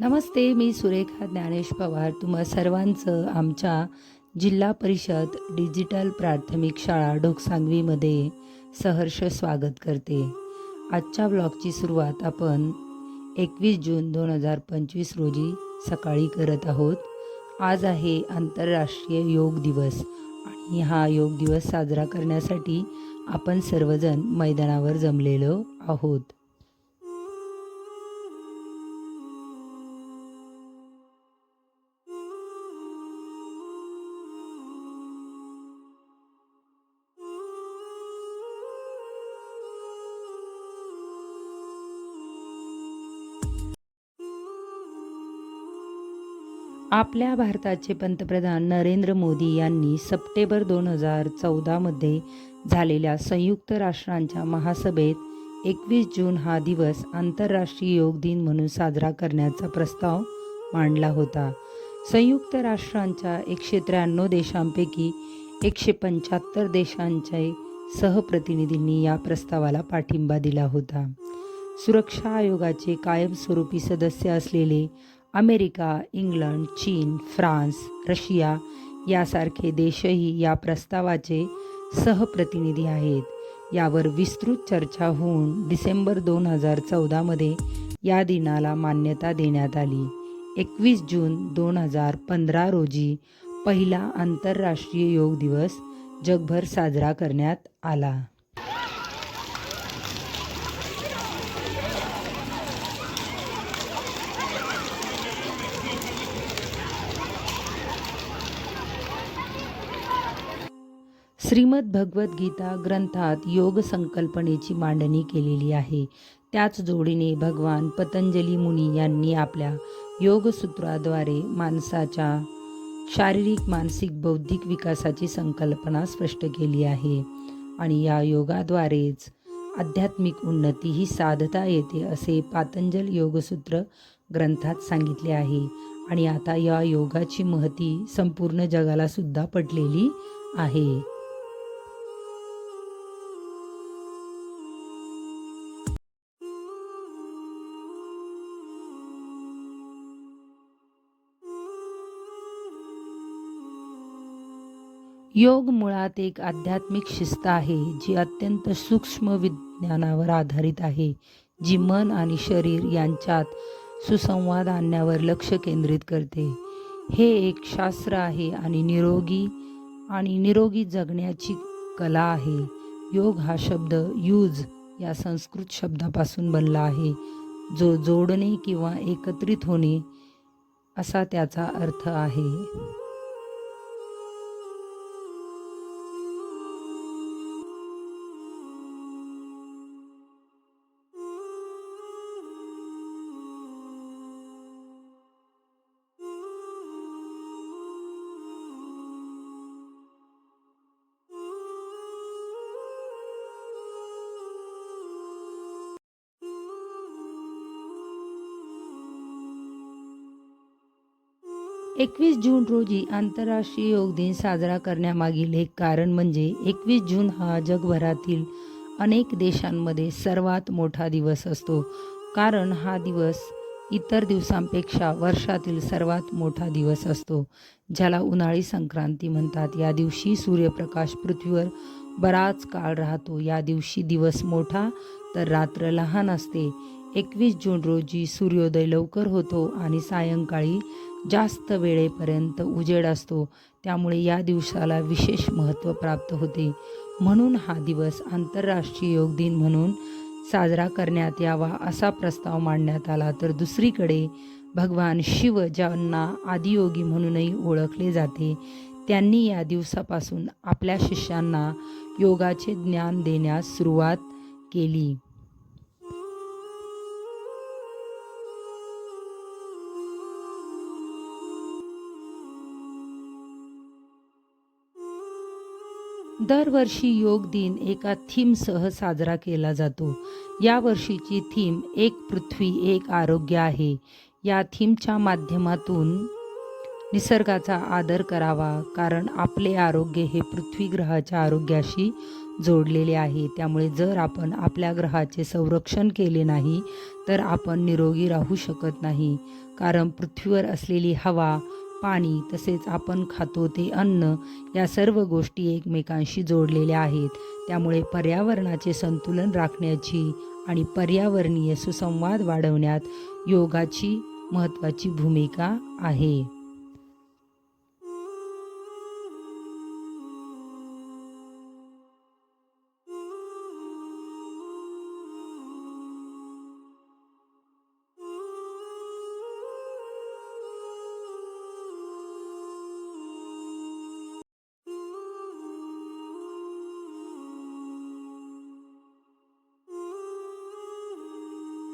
नमस्ते मी सुरेखा ज्ञानेश पवार. तुम्हा सर्वांचं आमच्या जिल्हा परिषद डिजिटल प्राथमिक शाळा ढोकसांगवीमध्ये सहर्ष स्वागत करते. आजच्या ब्लॉगची सुरुवात आपण एकवीस जून दोन हजार पंचवीस रोजी सकाळी करत आहोत. आज आहे आंतरराष्ट्रीय योग दिवस आणि हा योग दिवस साजरा करण्यासाठी आपण सर्वजण मैदानावर जमलेलो आहोत. आपल्या भारताचे पंतप्रधान नरेंद्र मोदी यांनी सप्टेंबर दोन हजार चौदामध्ये झालेल्या संयुक्त राष्ट्रांच्या महासभेत एकवीस जून हा दिवस आंतरराष्ट्रीय योग दिन म्हणून साजरा करण्याचा प्रस्ताव मांडला होता. संयुक्त राष्ट्रांच्या एकशे त्र्याण्णव देशांपैकी एकशे पंच्याहत्तर देशांचे सहप्रतिनिधींनी या प्रस्तावाला पाठिंबा दिला होता. सुरक्षा आयोगाचे कायमस्वरूपी सदस्य असलेले अमेरिका इंग्लंड चीन फ्रान्स रशिया यासारखे देशही या प्रस्तावाचे सहप्रतिनिधी आहेत. यावर विस्तृत चर्चा होऊन डिसेंबर दोन हजार चौदामध्ये या दिनाला मान्यता देण्यात आली. एकवीस जून दोन हजार पंधरा रोजी पहिला आंतरराष्ट्रीय योग दिवस जगभर साजरा करण्यात आला. श्रीमद भगवद्गीता ग्रंथात योग संकल्पनेची मांडणी केलेली आहे. त्याच जोडीने भगवान पतंजली मुनी यांनी आपल्या योगसूत्राद्वारे माणसाच्या शारीरिक मानसिक बौद्धिक विकासाची संकल्पना स्पष्ट केली आहे. आणि या योगाद्वारेच आध्यात्मिक उन्नती ही साधता येते असे पातंजल योगसूत्र ग्रंथात सांगितले आहे. आणि आता या योगाची महती संपूर्ण जगाला सुद्धा पटलेली आहे. योग मुळात एक आध्यात्मिक शिस्त आहे जी अत्यंत सूक्ष्म विज्ञानावर आधारित आहे जी मन आणि शरीर यांच्यात सुसंवाद आणण्यावर लक्ष केंद्रित करते. हे एक शास्त्र आहे आणि निरोगी आणि निरोगी जगण्याची कला आहे. योग हा शब्द यूज या संस्कृत शब्दापासून बनला आहे जो जोडणे किंवा एकत्रित होणे असा त्याचा अर्थ आहे. एकवीस जून रोजी आंतरराष्ट्रीय योग दिन साजरा करण्यामागील एक कारण म्हणजे एकवीस जून हा जगभरातील अनेक देशांमध्ये सर्वात मोठा दिवस असतो. कारण हा दिवस इतर दिवसांपेक्षा वर्षातील सर्वात मोठा दिवस असतो ज्याला उन्हाळी संक्रांती म्हणतात. या दिवशी सूर्यप्रकाश पृथ्वीवर बराच काळ राहतो. या दिवशी दिवस मोठा तर रात्र लहान असते. एकवीस जून रोजी सूर्योदय लवकर होतो आणि सायंकाळी जास्त वेळेपर्यंत उजेड असतो. त्यामुळे या दिवसाला विशेष महत्त्व प्राप्त होते. म्हणून हा दिवस आंतरराष्ट्रीय योग दिन म्हणून साजरा करण्यात यावा असा प्रस्ताव मांडण्यात आला. तर दुसरीकडे भगवान शिव ज्यांना आदियोगी म्हणूनही ओळखले जाते त्यांनी या दिवसापासून आपल्या शिष्यांना योगाचे ज्ञान देण्यास सुरुवात केली. दरवर्षी योग दिन एका थीमसह साजरा केला जातो. या वर्षीची थीम एक पृथ्वी एक आरोग्य आहे. या थीमच्या माध्यमातून निसर्गाचा आदर करावा कारण आपले आरोग्य हे पृथ्वी ग्रहाच्या आरोग्याशी जोडलेले आहे. त्यामुळे जर आपण आपल्या ग्रहाचे संरक्षण केले नाही तर आपण निरोगी राहू शकत नाही. कारण पृथ्वीवर असलेली हवा पाणी तसेच आपण खातो ते अन्न या सर्व गोष्टी एकमेकांशी जोडलेल्या आहेत. त्यामुळे पर्यावरणाचे संतुलन राखण्याची आणि पर्यावरणीय सुसंवाद वाढवण्यात योगाची महत्त्वाची भूमिका आहे.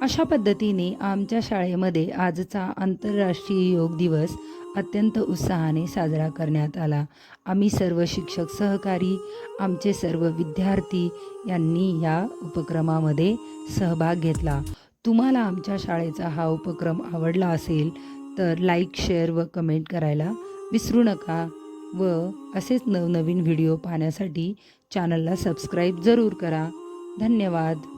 अशा पद्धतीने आमच्या शाळेमध्ये आजचा आंतरराष्ट्रीय योग दिवस अत्यंत उत्साहाने साजरा करण्यात आला. आम्ही सर्व शिक्षक सहकारी आमचे सर्व विद्यार्थी यांनी या उपक्रमामध्ये सहभाग घेतला. तुम्हाला आमच्या शाळेचा हा उपक्रम आवडला असेल तर लाईक शेअर व कमेंट करायला विसरू नका व असेच नवनवीन व्हिडिओ पाहण्यासाठी चॅनलला सबस्क्राईब जरूर करा. धन्यवाद.